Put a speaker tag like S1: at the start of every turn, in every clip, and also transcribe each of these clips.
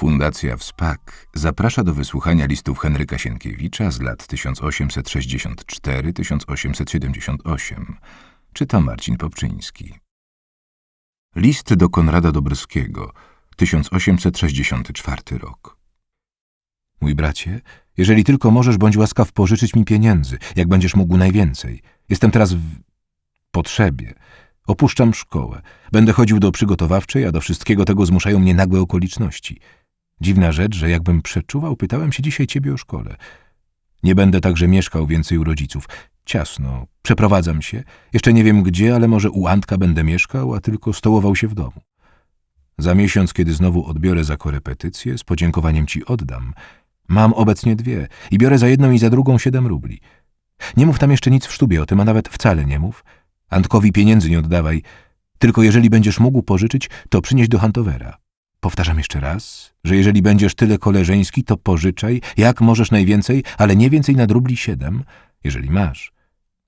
S1: Fundacja WSPAK zaprasza do wysłuchania listów Henryka Sienkiewicza z lat 1864-1878. Czyta Marcin Popczyński. List do Konrada Dobrskiego, 1864 rok. Mój bracie, jeżeli tylko możesz, bądź łaskaw pożyczyć mi pieniędzy, jak będziesz mógł najwięcej. Jestem teraz w potrzebie. Opuszczam szkołę. Będę chodził do przygotowawczej, a do wszystkiego tego zmuszają mnie nagłe okoliczności. Dziwna rzecz, że jakbym przeczuwał, pytałem się dzisiaj ciebie o szkole. Nie będę także mieszkał więcej u rodziców. Ciasno. Przeprowadzam się. Jeszcze nie wiem gdzie, ale może u Antka będę mieszkał, a tylko stołował się w domu. Za miesiąc, kiedy znowu odbiorę za korepetycję, z podziękowaniem ci oddam. Mam obecnie dwie i biorę za jedną i za drugą siedem rubli. Nie mów tam jeszcze nic w sztubie o tym, a nawet wcale nie mów. Antkowi pieniędzy nie oddawaj, tylko jeżeli będziesz mógł pożyczyć, to przynieś do Hantowera. Powtarzam jeszcze raz, że jeżeli będziesz tyle koleżeński, to pożyczaj, jak możesz najwięcej, ale nie więcej nad rubli siedem, jeżeli masz.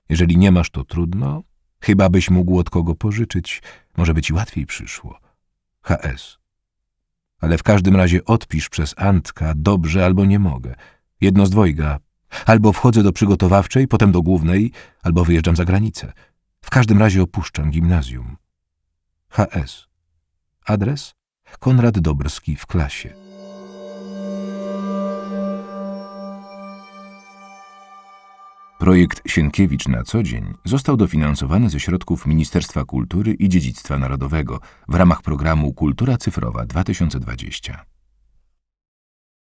S1: Jeżeli nie masz, to trudno, chyba byś mógł od kogo pożyczyć, może by ci łatwiej przyszło. HS. Ale w każdym razie odpisz przez Antka, dobrze albo nie mogę. Jedno z dwojga. Albo wchodzę do przygotowawczej, potem do głównej, albo wyjeżdżam za granicę. W każdym razie opuszczam gimnazjum. HS. Adres? Konrad Dobrski w klasie. Projekt Sienkiewicz na co dzień został dofinansowany ze środków Ministerstwa Kultury i Dziedzictwa Narodowego w ramach programu Kultura Cyfrowa 2020.